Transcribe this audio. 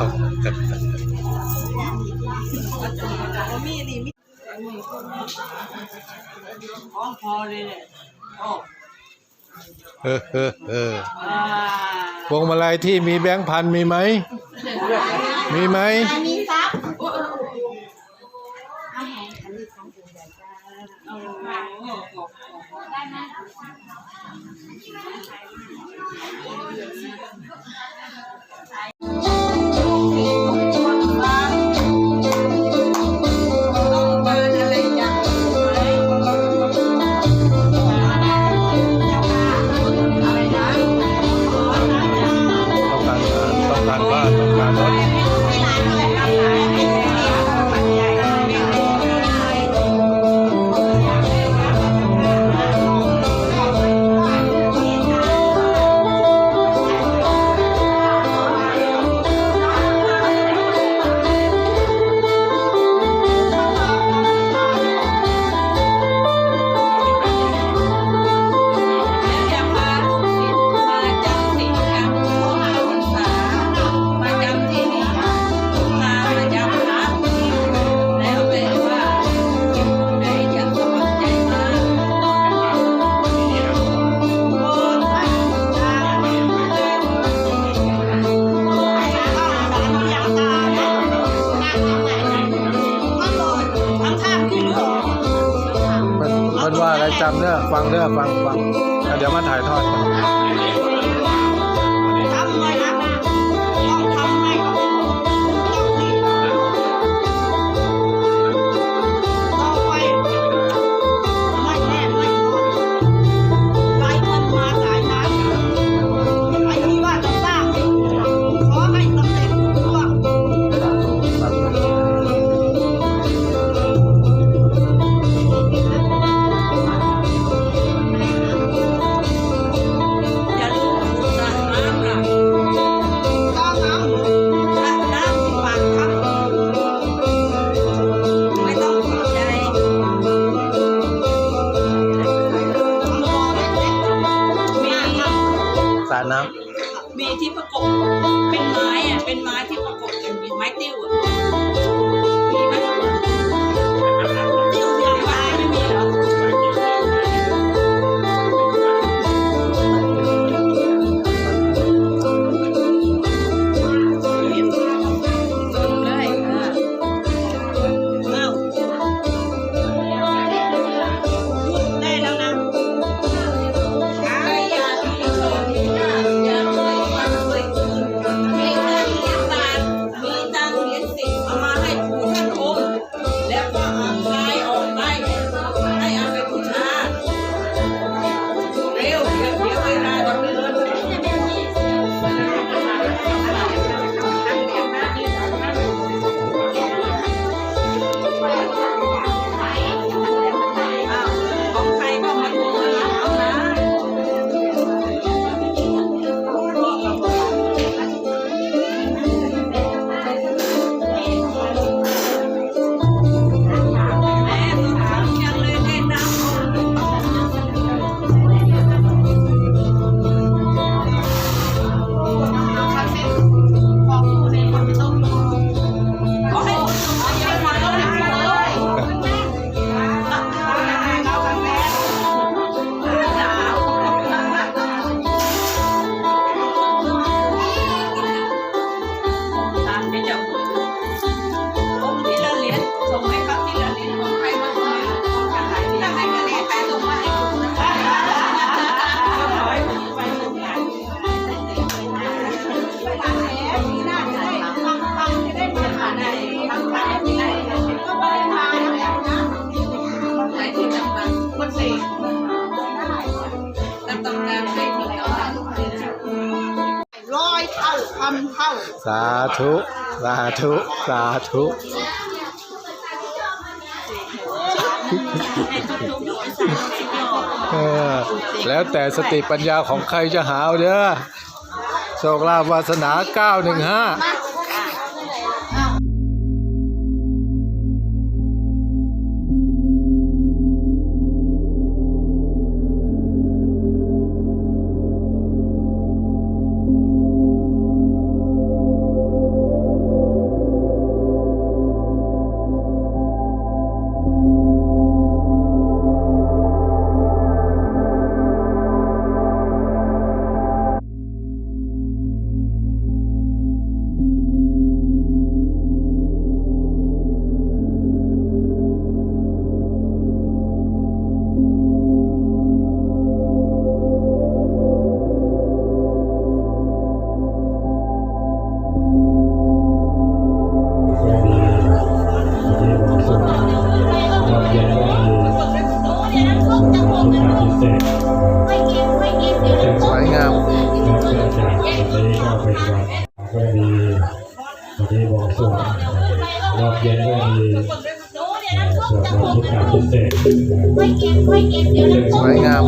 เขากับพอเลยเออเออเออพวงมาลัยที่มีแบงค์พันมีไหม มีไหมมีครับามเนื้อฟังเนื้อฟังฟังเดี๋ยวมาถ่ายทอด มีที่ประกบเป็นไม้อะเป็นไม้ที่ สาธุ สาธุ สาธุแล้วแต่สติปัญญาของใครจะหาเด้อโชคลาภวาสนา 915 สวยงามก็มีมีบอกสวดรอบเย็นก็มีสวดมาทุกการพิเศษสวยงาม